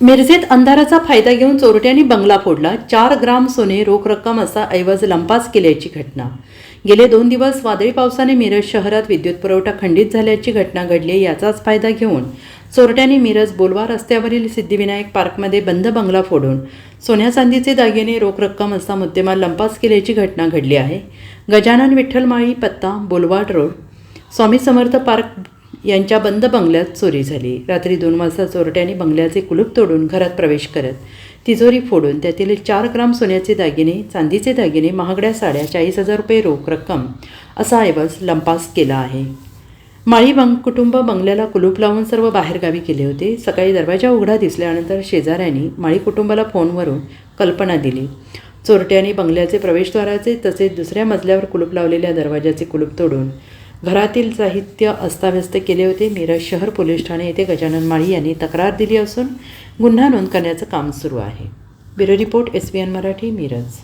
मिरजेत अंधाराचा फायदा घेऊन चोरट्यांनी बंगला फोडला. चार ग्राम सोने रोख रक्कम असा ऐवज लंपास केल्याची घटना. गेले दोन दिवस वादळी पावसाने मिरज शहरात विद्युत पुरवठा खंडित झाल्याची घटना घडली याचाच फायदा घेऊन चोरट्यांनी मिरज बोलवा रस्त्यावरील सिद्धिविनायक पार्कमध्ये बंद बंगला फोडून सोन्या चांदीचे दागिने रोख रक्कम असा मुद्देमाल लंपास केल्याची घटना घडली आहे. गजानन विठ्ठल माळी पत्ता बोलवाड रोड. स्वामी समर्थ पार्क यांच्या बंद बंगल्यात चोरी झाली. रात्री दोन वाजता चोरट्याने बंगल्याचे कुलूप तोडून घरात प्रवेश करत तिजोरी फोडून त्यातील चार ग्राम सोन्याचे दागिने चांदीचे दागिने महागड्या साड्या चाळीस हजार रुपये रोख रक्कम असा ऐवज लंपास केला आहे. माळी बंग कुटुंब बंगल्याला कुलूप लावून सर्व बाहेरगावी गेले होते. सकाळी दरवाजा उघडा दिसल्यानंतर शेजाऱ्यांनी माळी कुटुंबाला फोनवरून कल्पना दिली. चोरट्याने बंगल्याचे प्रवेशद्वाराचे तसेच दुसऱ्या मजल्यावर कुलूप लावलेल्या दरवाजाचे कुलूप तोडून घरातील साहित्य अस्ताव्यस्त केले होते. मिरज शहर पोलीस ठाणे येथे गजानन माळी यांनी तक्रार दिली असून गुन्हा नोंद करण्याचं काम सुरू आहे. Bureau report S B N Marathi Miraj.